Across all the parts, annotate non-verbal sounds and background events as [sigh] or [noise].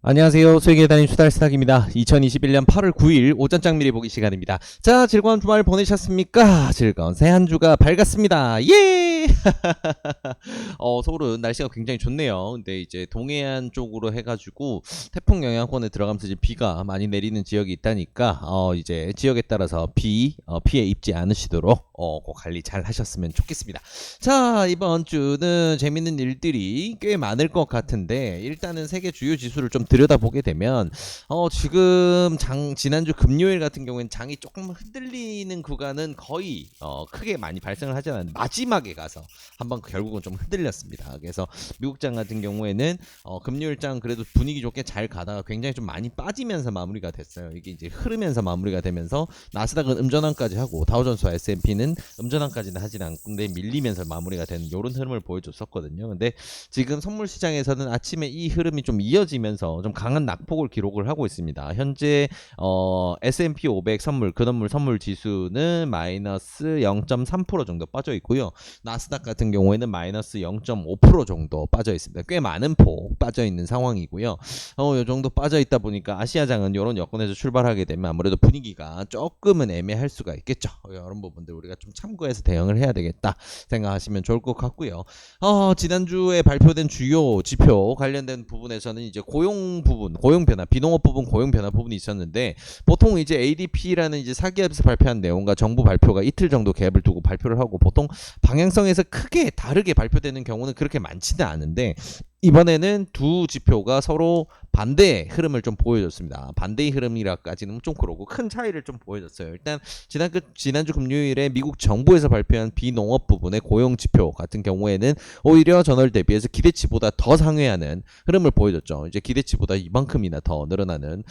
안녕하세요. 수익의 달인 수달스탁입니다. 2021년 8월 9일 오전장 미리 보기 시간입니다. 자, 즐거운 주말 보내셨습니까? 즐거운 새 한 주가 밝았습니다. 예! [laughs] 어, 서울은 날씨가 굉장히 좋네요. 근데 이제 동해안 쪽으로 해가지고 태풍 영향권에 들어가면서 이제 비가 많이 내리는 지역이 있다니까, 어, 이제 지역에 따라서 비, 어, 피해 입지 않으시도록, 어, 꼭 관리 잘 하셨으면 좋겠습니다. 자, 이번 주는 재밌는 일들이 꽤 많을 것 같은데, 일단은 세계 주요 지수를 좀 들여다보게 되면, 어, 지금 장, 지난주 금요일 같은 경우에는 장이 조금 흔들리는 구간은 거의, 어, 크게 많이 발생을 하지 않았는데, 마지막에 가서 한번 결국은 좀 흔들렸습니다. 그래서 미국장 같은 경우에는, 어, 금요일장 그래도 분위기 좋게 잘 가다가 굉장히 좀 많이 빠지면서 마무리가 됐어요. 이게 이제 흐르면서 마무리가 되면서, 나스닥은 음전환까지 하고, 다우존스와 S&P는 음전환까지는 하진 않는데 밀리면서 마무리가 되는 이런 흐름을 보여줬었거든요. 근데 지금 선물 시장에서는 아침에 이 흐름이 좀 이어지면서 좀 강한 낙폭을 기록을 하고 있습니다. 현재 어, S&P 500 선물 근원물 선물 지수는 마이너스 0.3% 정도 빠져 있고요. 나스닥 같은 경우에는 마이너스 0.5% 정도 빠져 있습니다. 꽤 많은 폭 빠져 있는 상황이고요. 어, 요 정도 빠져 있다 보니까 아시아장은 이런 여건에서 출발하게 되면 아무래도 분위기가 조금은 애매할 수가 있겠죠. 이런 부분들 우리가 좀 참고해서 대응을 해야 되겠다 생각하시면 좋을 것 같고요. 어, 지난주에 발표된 주요 지표 관련된 부분에서는 이제 고용 부분, 고용 변화, 비농업 부분 고용 변화 부분이 있었는데 보통 이제 ADP라는 이제 사기업에서 발표한 내용과 정부 발표가 이틀 정도 갭을 두고 발표를 하고 보통 방향성에서 크게 다르게 발표되는 경우는 그렇게 많지는 않은데 이번에는 두 지표가 서로 반대의 흐름을 좀 보여줬습니다. 반대의 흐름이라까지는 좀 그러고 큰 차이를 좀 보여줬어요. 일단 지난 그 지난주 금요일에 미국 정부에서 발표한 비농업 부분의 고용 지표 같은 경우에는 오히려 전월 대비해서 기대치보다 더 상회하는 흐름을 보여줬죠. 이제 기대치보다 이만큼이나 더 늘어나는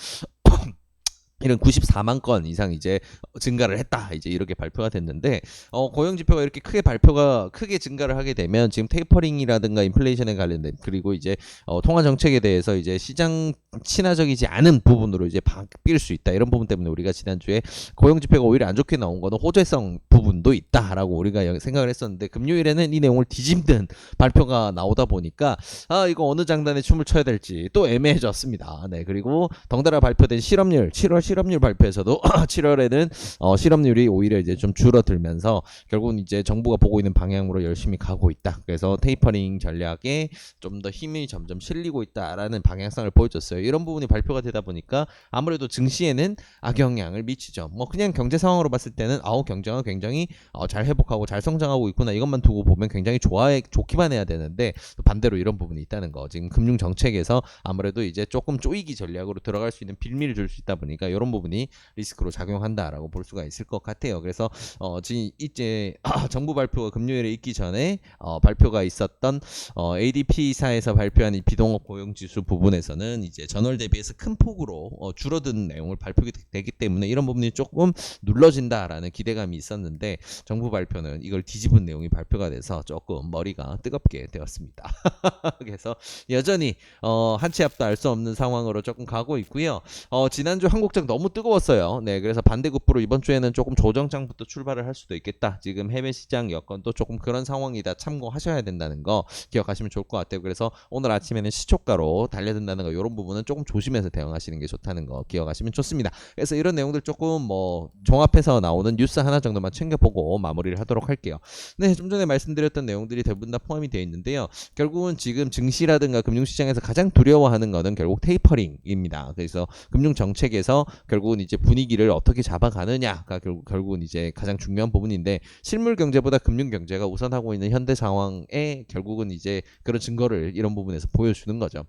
이런 94만 건 이상 이제 증가를 했다. 이제 이렇게 발표가 됐는데 어 고용 지표가 이렇게 크게 발표가 크게 증가를 하게 되면 지금 테이퍼링이라든가 인플레이션에 관련된 그리고 이제 어 통화 정책에 대해서 이제 시장 친화적이지 않은 부분으로 이제 바뀔 수 있다. 이런 부분 때문에 우리가 지난주에 고용 지표가 오히려 안 좋게 나온 거는 호재성 부분도 있다라고 우리가 생각을 했었는데 금요일에는 이 내용을 뒤집는 [laughs] 발표가 나오다 보니까 아 이거 어느 장단에 춤을 춰야 될지 또 애매해졌습니다. 네 그리고 덩달아 발표된 실업률 7월 실업률 발표에서도 [clears throat] 7월에는 어, 실업률이 오히려 이제 좀 줄어들면서 결국은 이제 정부가 보고 있는 방향으로 열심히 가고 있다. 그래서 테이퍼링 전략에 좀 더 힘이 점점 실리고 있다라는 방향성을 보여줬어요. 이런 부분이 발표가 되다 보니까 아무래도 증시에는 악영향을 미치죠. 뭐 그냥 경제 상황으로 봤을 때는 아우 경제가 굉장히 어, 잘 회복하고 잘 성장하고 있구나 이것만 두고 보면 굉장히 좋아해 좋기만 해야 되는데 반대로 이런 부분이 있다는 거. 지금 금융 정책에서 아무래도 이제 조금 쪼이기 전략으로 들어갈 수 있는 빌미를 줄 수 있다 보니까 이런 부분이 리스크로 작용한다라고 볼 수가 있을 것 같아요. 그래서 어, 지금 이제 [clears throat] 정부 발표가 금요일에 있기 전에 어, 발표가 있었던 어, ADP사에서 발표한 이 비동업 고용 지수 부분에서는 이제 전월 대비해서 큰 폭으로 어, 줄어든 내용을 발표되기 때문에 이런 부분이 조금 눌러진다라는 기대감이 있었는데 정부 발표는 이걸 뒤집은 내용이 발표가 돼서 조금 머리가 뜨겁게 되었습니다. [laughs] 그래서 여전히 어, 한치 앞도 알 수 없는 상황으로 조금 가고 있고요. 어, 지난주 한국장 너무 뜨거웠어요. 네, 그래서 반대급부로 이번 주에는 조금 조정장부터 출발을 할 수도 있겠다. 지금 해외 시장 여건도 조금 그런 상황이다. 참고하셔야 된다는 거 기억하시면 좋을 것 같아요. 그래서 오늘 아침에는 시초가로 달려든다는 거 이런 부분은 조금 조심해서 대응하시는 게 좋다는 거 기억하시면 좋습니다. 그래서 이런 내용들 조금 뭐 종합해서 나오는 뉴스 하나 정도만 챙겨 보고 마무리를 하도록 할게요. 네, 좀 전에 말씀드렸던 내용들이 대부분 다 포함이 되어 있는데요. 결국은 지금 증시라든가 금융시장에서 가장 두려워하는 거는 결국 테이퍼링입니다. 그래서 금융 정책에서 결국은 이제 분위기를 어떻게 잡아가느냐가 결국 결국은 이제 가장 중요한 부분인데 실물 경제보다 금융 경제가 우선하고 있는 현대 상황에 결국은 이제 그런 증거를 이런 부분에서 보여주는 거죠.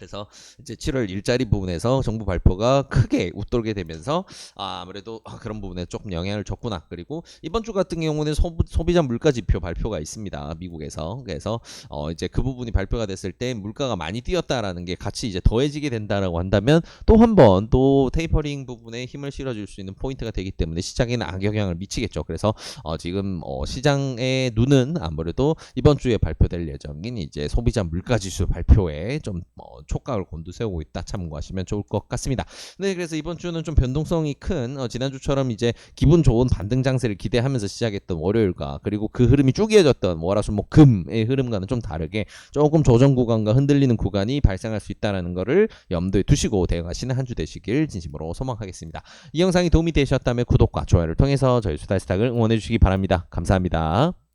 그래서 이제 7월 일자리 부분에서 정부 발표가 크게 웃돌게 되면서 아, 아무래도 아, 그런 부분에 조금 영향을 줬구나. 그리고 이번 주 같은 경우는 소비, 자 물가 지표 발표가 있습니다. 미국에서. 그래서 어, 이제 그 부분이 발표가 됐을 때 물가가 많이 뛰었다라는 게 같이 이제 더해지게 된다라고 한다면 또 한 번 또 테이퍼링 부분에 힘을 실어줄 수 있는 포인트가 되기 때문에 시장에는 악영향을 미치겠죠. 그래서 어, 지금 어, 시장의 눈은 아무래도 이번 주에 발표될 예정인 이제 소비자 물가 지수 발표에 좀 어, 촉각을 곤두세우고 있다. 참고하시면 좋을 것 같습니다. 네, 그래서 이번 주는 좀 변동성이 큰 어, 지난주처럼 이제 기분 좋은 반등 장세를 기대하면서 시작했던 월요일과 그리고 그 흐름이 쭉 이어졌던 월화수목 금의 흐름과는 좀 다르게 조금 조정 구간과 흔들리는 구간이 발생할 수 있다는 거를 염두에 두시고 대응하시는 한 주 되시길 진심으로 소망하겠습니다. 이 영상이 도움이 되셨다면 구독과 좋아요를 통해서 저희 수다스탁을 응원해 주시기 바랍니다. 감사합니다.